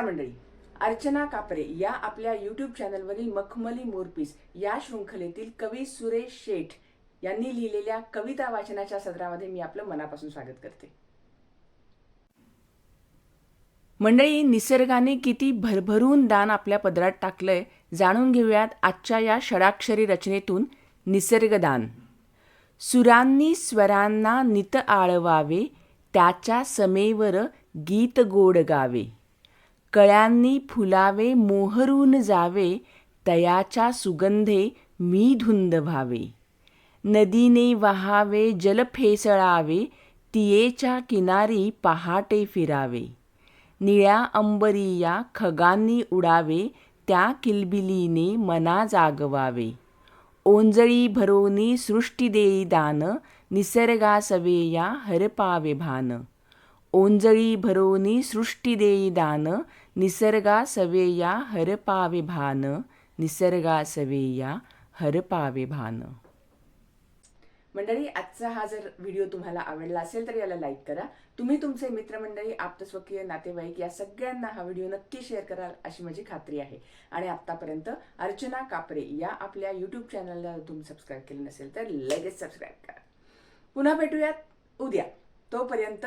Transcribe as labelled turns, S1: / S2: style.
S1: नमस्कार मंडळी. अर्चना कापरे या आपल्या यूट्यूब चॅनलवरील मखमली मोरपीस या शृंखलेतील कवी सुरेश शेठ यांनी लिहिलेल्या कविता वाचनाच्या सत्रामध्ये मी आपलं मनापासून स्वागत करते. मंडळी निसर्गाने किती भरभरून दान आपल्या पदरात टाकलंय जाणून घेऊयात आजच्या या षडाक्षरी रचनेतून निसर्गदान सुरांनी स्वरांना नित आळवावे त्याच्या समेवर गीत गोड गावे. कळ्यांनी फुलावे मोहरून जावे तयाच्या सुगंधे मी धुंद व्हावे नदीने वहावे जल फेसळावे तियेच्या किनारी पहाटे फिरावे. निळ्या अंबरिया खगांनी उडावे त्या किलबिलीने मना जागवावे. ओंजळी भरोनी सृष्टी देई दान निसर्गासवेया हरपावे भान. ओंजळी भरोनी सृष्टी देई दान निसर्गासवेया हरपावे भान निसर्गा सवेया हरपावे भान. मंडळी आजचा हा जर व्हिडिओ तुम्हाला आवडला असेल तर याला लाईक करा. तुम्ही तुमचे मित्रमंडळी आप्तस्वकीय नातेवाईक या सगळ्यांना हा व्हिडिओ नक्की शेअर कराल अशी माझी खात्री आहे. आणि आत्तापर्यंत अर्चना कापरे या आपल्या यूट्यूब चॅनलला तुम्ही सबस्क्राईब केलं नसेल तर लगेच सबस्क्राईब करा. पुन्हा भेटूयात. उद्या. तोपर्यंत